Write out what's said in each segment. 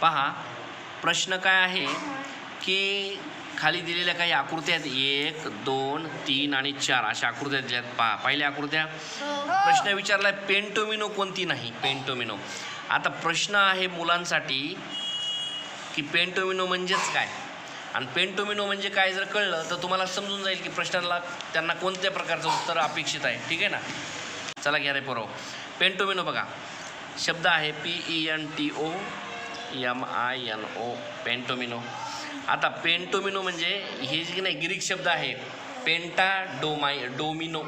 पहा प्रश्न काय आहे की खाली दिलेल्या काही आकृत्या आहेत? एक दोन तीन आणि चार. अशा आकृत्या दिल्या आहेत. पहा पहिल्या आकृत्या. प्रश्न विचारला आहे पेंटोमिनो कोणती नाही? पेंटोमिनो. आता प्रश्न आहे मुलांसाठी की पेंटोमिनो म्हणजेच काय? आणि पेंटोमिनो म्हणजे काय जर कळलं तर तुम्हाला समजून जाईल की प्रश्नाला त्यांना कोणत्या प्रकारचं उत्तर अपेक्षित आहे. ठीक आहे ना? चला घ्या रे पोरो. पेंटोमिनो बघा. शब्द आहे P E N T O M I N O pentomino आता पेंटोमिनो म्हणजे हे जे की नाही ग्रीक शब्द आहे. पेंटा डोमाय डोमिनो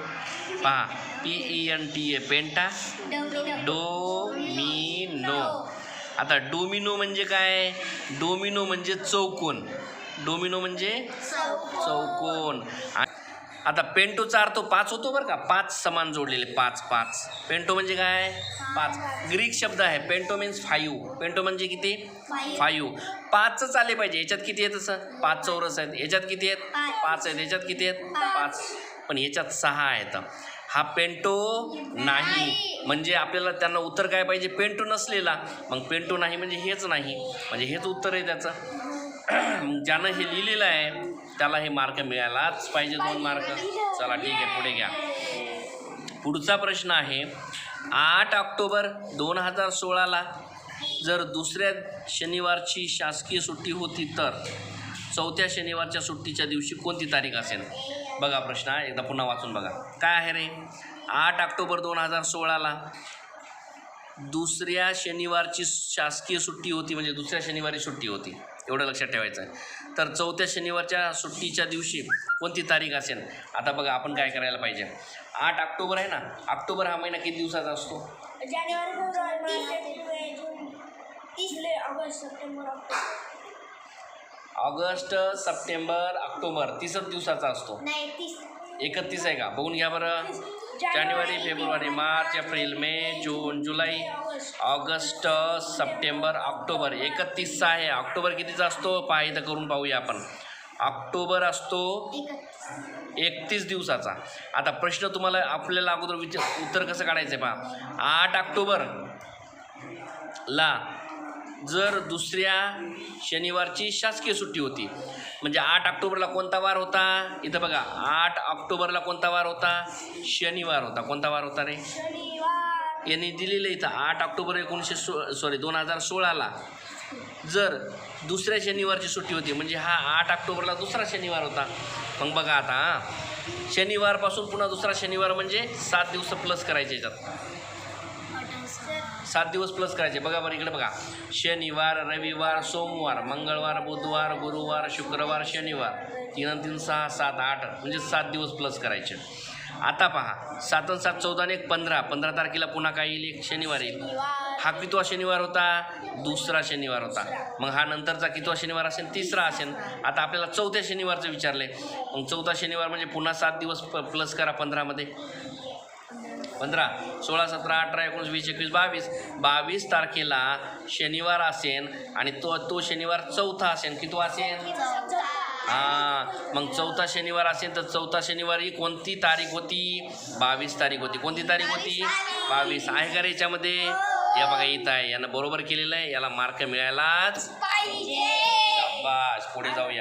पहा P E N T A penta domino आता डोमिनो म्हणजे काय? डोमिनो म्हणजे चौकोन. डोमिनो म्हणजे चौकोन. आता पेंटोचा अर्थ पाच होतो बरं का? पाच समान जोडलेले पाच पाच. पेंटो म्हणजे काय? पाच. ग्रीक शब्द आहे पेंटो मीन्स फाईव्ह पेंटो म्हणजे किती? फाईव्ह पाचच आले पाहिजे. याच्यात किती आहेत तसं पाच चौरस आहेत. याच्यात किती आहेत? पाच. आहेत. याच्यात किती आहेत? पाच. पण याच्यात सहा आहेत. हा पेंटो नाही. म्हणजे आपल्याला त्यांना उत्तर काय पाहिजे? पेंटो नसलेला. मग पेंटो नाही म्हणजे हेच नाही. म्हणजे हेच उत्तर आहे त्याचं. ज्यानं हे लिहिलेलं आहे त्याला हे मार्क मिळायलाच पाहिजे दोन मार्क. चला ठीक आहे पुढे घ्या. पुढचा प्रश्न आहे आठ ऑक्टोबर दोन हजार सोळाला जर दुसऱ्या शनिवारची शासकीय सुट्टी होती तर चौथ्या शनिवारच्या सुट्टीच्या दिवशी कोणती तारीख असेल? बघा प्रश्न आहे एकदा पुन्हा वाचून बघा. काय आहे रे? आठ ऑक्टोबर दोन हजार सोळाला दुसऱ्या शनिवारची शासकीय सुट्टी होती म्हणजे दुसऱ्या शनिवारी सुट्टी होती. एवढं लक्षात ठेवायचं आहे. तर चौथ्या शनिवारच्या सुट्टीच्या दिवशी कोणती तारीख असेल? आता बघा आपण काय करायला पाहिजे? आठ ऑक्टोबर आहे ना? ऑक्टोबर हा महिना किती दिवसाचा असतो? August September October. August September October तीसच दिवसाचा असतो. एकतीस आहे का? बघून घ्या बरं. जानेवारी फेब्रुवारी मार्च एप्रिल मे जून जुलै ऑगस्ट सप्टेंबर ऑक्टोबर. एकतीसचा आहे. ऑक्टोबर कितीचा असतो? पहा इथं करून पाहूया आपण. ऑक्टोबर असतो एकतीस दिवसाचा. आता प्रश्न तुम्हाला आपल्याला अगोदर विचार उत्तर कसं काढायचं आहे पहा. आठ ऑक्टोबर ला जर दुसऱ्या शनिवारची शासकीय सुट्टी होती म्हणजे आठ ऑक्टोबरला कोणता वार होता? इथं बघा आठ ऑक्टोबरला कोणता वार होता? शनिवार होता. कोणता वार होता रे? यांनी दिलेलं इथं आठ ऑक्टोबर एकोणीसशे सो सॉरी दोन हजार सोळाला. जर दुसऱ्या शनिवारची सुट्टी होती म्हणजे हा आठ ऑक्टोबरला दुसरा शनिवार होता. मग बघा आता हां. शनिवारपासून पुन्हा दुसरा शनिवार म्हणजे सात दिवस प्लस करायचे याच्यात. सात दिवस प्लस करायचे. बघा बरं इकडे बघा. शनिवार रविवार सोमवार मंगळवार बुधवार गुरुवार शुक्रवार शनिवार. तीन तीन सहा सात आठ. म्हणजे सात दिवस प्लस करायचे. आता पहा. सात आणि सात चौदा आणि एक पंधरा. पंधरा तारखेला पुन्हा काय येईल? एक शनिवार येईल. हा कितवा शनिवार होता? दुसरा शनिवार होता. मग हा नंतरचा कितवा शनिवार असेल? तिसरा असेल. आता आपल्याला चौथ्या शनिवारचं विचारले मग चौथा शनिवार म्हणजे पुन्हा सात दिवस प प्लस करा पंधरामध्ये. पंधरा सोळा सतरा अठरा एकोणीस वीस एकवीस बावीस. बावीस तारखेला शनिवार असेल आणि तो तो शनिवार चौथा असेल. कितवा असेल? हां मग चौथा शनिवार असेल तर चौथा शनिवारी कोणती तारीख होती? बावीस तारीख होती. कोणती तारीख होती? बावीस आहे का रे याच्यामध्ये? या बघा इथं आहे. यानं बरोबर केलेलं आहे. याला मार्क मिळायलाच पाहिजे. शाबास. पुढे जाऊया.